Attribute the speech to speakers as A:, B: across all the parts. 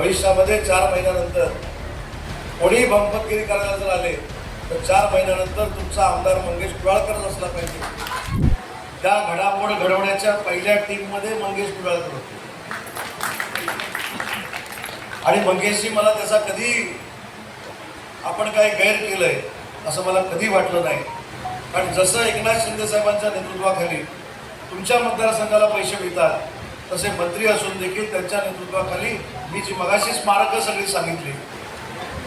A: भविष्यामध्ये चार महिन्यानंतर कोणीही भंपतगिरी करायला जर आले तर चार महिन्यानंतर तुमचा आमदार मंगेश कुडाळकरच असला पाहिजे. त्या घडामोड घडवण्याच्या पहिल्या टीममध्ये मंगेश कुडाळकर होते. आणि मंगेशजी मला त्याचा कधी आपण काही गैर केलंय असं मला कधी वाटलं नाही. कारण जसं एकनाथ शिंदे साहेबांच्या नेतृत्वाखाली तुमच्या मतदारसंघाला पैसे मिळतात तसे मंत्री असून देखील त्यांच्या नेतृत्वाखाली मी जी मगाशी स्मारकं सगळी सांगितली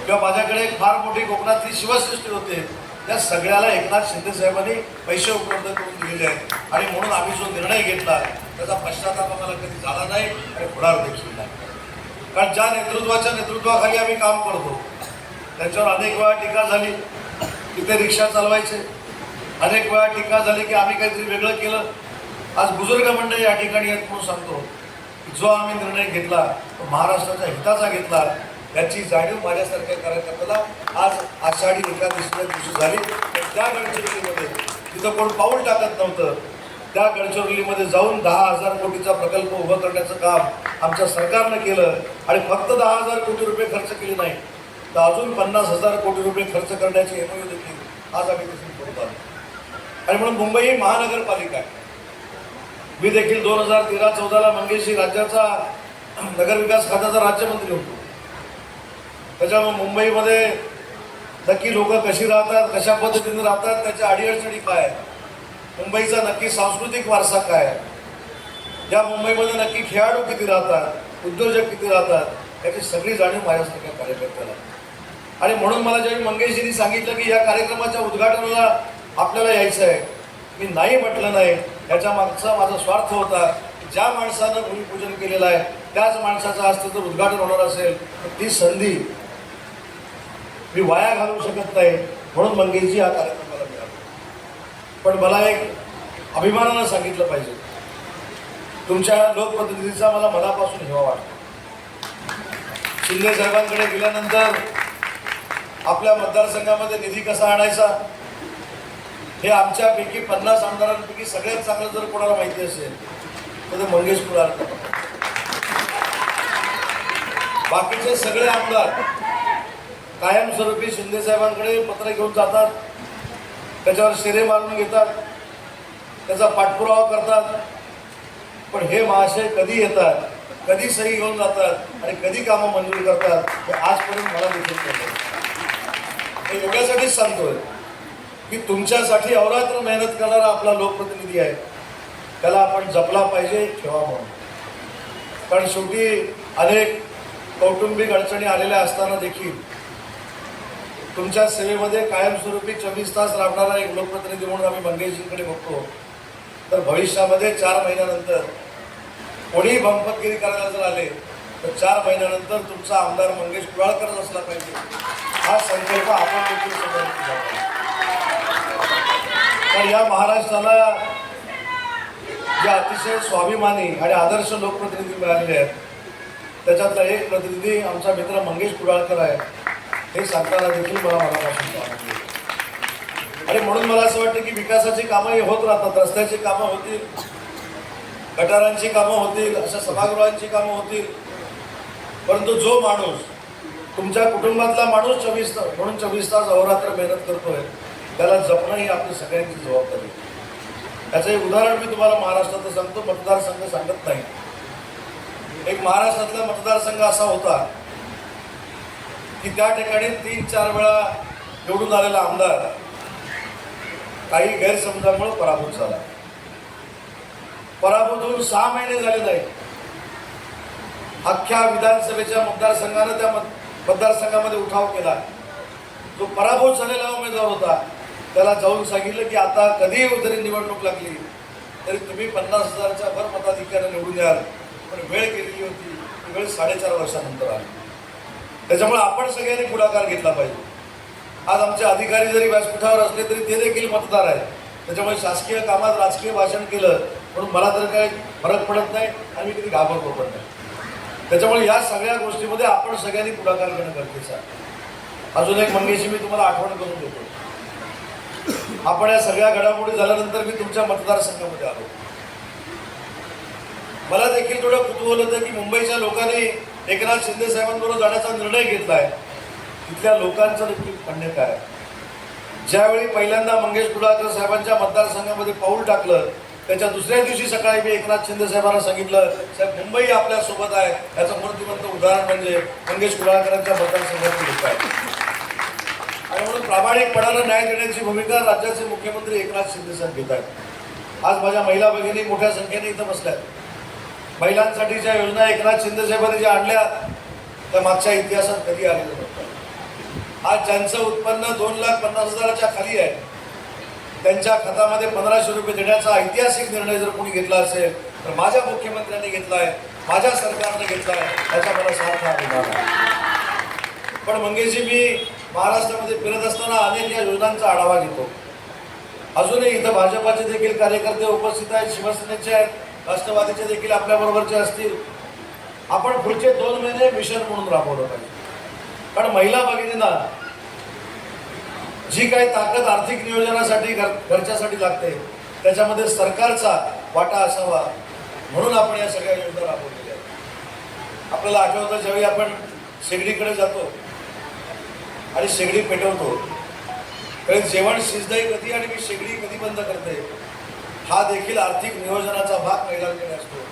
A: किंवा माझ्याकडे एक फार मोठी कोकणातली शिवसृष्टी होते त्या सगळ्याला एकनाथ शिंदे साहेबांनी पैसे उपलब्ध करून दिलेले आहेत. आणि म्हणून आम्ही जो निर्णय घेतला त्याचा पश्चाताप आम्हाला कधी झाला नाही आणि होणार देखील नाही. कारण ज्या नेतृत्वाच्या नेतृत्वाखाली आम्ही काम करतो त्यांच्यावर अनेक वेळा टीका झाली की ते रिक्षा चालवायचे. अनेक वेळा टीका झाली की आम्ही काहीतरी वेगळं केलं. आज बुजुर्ग मंडळी या ठिकाणी येत म्हणून सांगतो जो आम्ही निर्णय घेतला तो महाराष्ट्राच्या हिताचा घेतला याची जाणीव माझ्यासारख्या कार्यकर्त्याला आज आषाढी एकादशीला दिवशी झाली. तर त्या गडचिरोलीमध्ये तिथं कोण पाऊल टाकत नव्हतं त्या गडचिरोलीमध्ये जाऊन दहा हजार कोटीचा प्रकल्प उभं करण्याचं काम आमच्या सरकारनं केलं आणि फक्त दहा हजार कोटी रुपये खर्च केले नाही तर अजून पन्नास हजार कोटी रुपये खर्च करण्याची एमओयू देखील आज आम्ही तिथून करत आहोत आणि म्हणून मुंबई ही महानगरपालिका आहे. मी देखील दोन हजार तेरा चौदाला मंगेशी राज्याचा नगरविकास खात्याचा राज्यमंत्री होतो. त्याच्यामुळे मुंबईमध्ये नक्की लोक कशी राहतात कशा पद्धतीने राहतात त्याच्या अडीअडचणी काय मुंबईचा नक्की सांस्कृतिक वारसा काय आहे? या मुंबईमध्ये नक्की खेळाडू किती राहतात उद्योजक किती राहतात याची सगळी जाणीव माझ्यासारख्या कार्यकर्त्याला. आणि म्हणून मला ज्यावेळी मंगेशजींनी सांगितलं की या कार्यक्रमाच्या उद्घाटनाला आपल्याला यायचं आहे मी नाही म्हटलं नाही. ह्याच्या मागचा माझा स्वार्थ होता ज्या माणसानं भूमिपूजन केलेलं आहे त्याच माणसाचं आज जर उद्घाटन होणार असेल तर ती संधी मी वाया घालवू शकत नाही म्हणून मंगेशजी हा कार्यक्रमाला मिळाला. पण मला एक अभिमानानं सांगितलं पाहिजे. तुमच्या लोकप्रतिनिधीचा मला मनापासून हेवा वाटतो. शिंदे साहेबांकडे गेल्यानंतर आपल्या मतदारसंघामध्ये निधी कसा आणायचा? हे आमच्यापैकी पन्नास आमदारांपैकी सगळ्यात चांगलं जर कोणाला माहिती असेल तर ते मंगेश कुडाळकर. बाकीचे सगळे आमदार कायमस्वरूपी शिंदे साहेबांकडे पत्र घेऊन जातात. त्याच्यावर शेरे मारून घेतात. त्याचा पाठपुरावा करतात. पण हे महाशय कधी येतात कधी सही घेऊन जातात आणि कधी कामं मंजूर करतात हे आजपर्यंत मला देखील कळलं हे एवढ्यासाठीच सांगतोय. की तुमच्यासाठी अवरात्र मेहनत करणारा आपला लोकप्रतिनिधी आहे. त्याला आपण जपला पाहिजे ठेवा म्हणून. कारण शेवटी अनेक कौटुंबिक अडचणी आलेल्या असताना देखील तुमच्या सेवेमध्ये कायमस्वरूपी चोवीस तास राबणारा एक लोकप्रतिनिधी म्हणून आम्ही मंगेशजींकडे बघतो. तर भविष्यामध्ये चार महिन्यानंतर कोणीही भंपतगिरी करायला जर आले तर चार महिन्यानंतर तुमचा आमदार मंगेश कुडाळकरच असला पाहिजे. हा संकल्प आपण देखील सगळ्यांनी तर या महाराष्ट्राला जे अतिशय स्वाभिमानी आणि आदर्श लोकप्रतिनिधी मिळालेले आहेत त्याच्यातला एक प्रतिनिधी आमचा मित्र मंगेश कुडाळकर आहे. हे सांगताना देखील मला मनापासून आणि म्हणून मला असं वाटतं की विकासाची कामं होत राहतात रस्त्याची कामं होतील गटारांची कामं होतील अशा सभागृहांची कामं होतील. परंतु जो माणूस तुमच्या कुटुंबातला माणूस चोवीस तास म्हणून चोवीस तास अहोरात्र मेहनत करतोय त्याला जपणं ही आपली सगळ्यांची जबाबदारी. त्याचं एक उदाहरण मी तुम्हाला महाराष्ट्राचं सांगतो मतदारसंघ सांगत नाही. एक महाराष्ट्रातला मतदारसंघ असा होता की त्या ठिकाणी तीन चार वेळा निवडून आलेला आमदार काही गैरसमजामुळे पराभूत झाला. पराभूत होऊन सहा महिने झाले नाही. अख्ख्या विधानसभेच्या मतदारसंघानं त्या मतदारसंघामध्ये उठाव केला. जो पराभूत झालेला उमेदवार होता त्याला जाऊन सांगितलं की आता कधीही जरी निवडणूक लागली तरी तुम्ही पन्नास हजारच्या भर मताधिकार निवडून द्याल. पण वेळ केलेली होती ती वेळ साडेचार वर्षानंतर आली. त्याच्यामुळे आपण सगळ्यांनी पुढाकार घेतला पाहिजे. आज आमचे अधिकारी जरी व्यासपीठावर असले तरी ते देखील मतदार आहेत. त्याच्यामुळे शासकीय कामात राजकीय भाषण केलं म्हणून मला तर काही फरक पडत नाही आणि मी कधी घाबरतो पण नाही. त्याच्यामुळे या सगळ्या गोष्टीमध्ये आपण सगळ्यांनी पुढाकार घेणं गरजेचं आहे. अजून एक मंगेशी मी तुम्हाला आठवण करून देतो. आपण या सगळ्या घडामोडी झाल्यानंतर मी तुमच्या मतदारसंघामध्ये आलो. मला देखील थोडं कुतूहल होतं की मुंबईच्या लोकांनी एकनाथ शिंदे साहेबांबरोबर जाण्याचा निर्णय घेतलाय तिथल्या लोकांचं देखील म्हणणे काय ज्यावेळी पहिल्यांदा मंगेश कुडाळकर साहेबांच्या मतदारसंघामध्ये पाऊल टाकलं त्याच्या दुसऱ्या दिवशी सकाळी मी एकनाथ शिंदे साहेबांना सांगितलं साहेब मुंबई आपल्यासोबत आहे. याचं मूर्तिमंत उदाहरण म्हणजे मंगेश कुडाळकरांच्या मतदारसंघातली लोक आणि म्हणून प्रामाणिकपणाला न्याय देण्याची भूमिका राज्याचे मुख्यमंत्री एकनाथ शिंदे साहेब घेत आहेत. आज माझ्या महिला भगिनी मोठ्या संख्येने इथं बसल्यात महिलांसाठीच्या योजना एकनाथ शिंदे साहेबांनी ज्या आणल्या त्या मागच्या इतिहासात कधी आलेल्या नव्हत्या. आज ज्यांचं उत्पन्न दोन लाख पन्नास हजाराच्या खाली आहे त्यांच्या खात्यामध्ये पंधराशे रुपये देण्याचा ऐतिहासिक निर्णय जर कोणी घेतला असेल तर माझ्या मुख्यमंत्र्यांनी घेतला आहे माझ्या सरकारने घेतला आहे त्याचा मला सार्थ अभिमान आहे पण मंगेशजी मी महाराष्ट्रामध्ये फिरत असताना अनेक या योजनांचा आढावा घेतो. अजूनही इथं भाजपाचे देखील कार्यकर्ते उपस्थित आहेत शिवसेनेचे आहेत राष्ट्रवादीचे देखील आपल्या बरोबरचे असतील. आपण पुढचे दोन महिने मिशन म्हणून राबवलं पाहिजे. कारण महिला भगिनींना जी काही ताकद आर्थिक नियोजनासाठी घर घरच्यासाठी लागते त्याच्यामध्ये सरकारचा वाटा असावा म्हणून आपण या सगळ्या योजना राबवलेल्या आहेत. आपल्याला आठवतं ज्यावेळी आपण शेगडीकडे जातो आणि शेगडी पेटवतो. कारण जेवण शिजतंय कधी आणि मी शेगडी कधी बंद करते हा देखील आर्थिक नियोजनाचा भाग महिलांकडे असतो.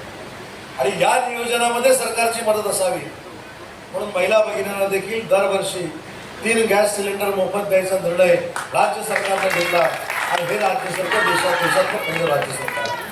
A: आणि या नियोजनामध्ये सरकारची मदत असावी. म्हणून महिला भगिनींना देखील दरवर्षी तीन गॅस सिलेंडर मोफत द्यायचा निर्णय राज्य सरकारने घेतला. आणि हे राज्य सरकार देशात देशातलं पहिलं राज्य सरकार.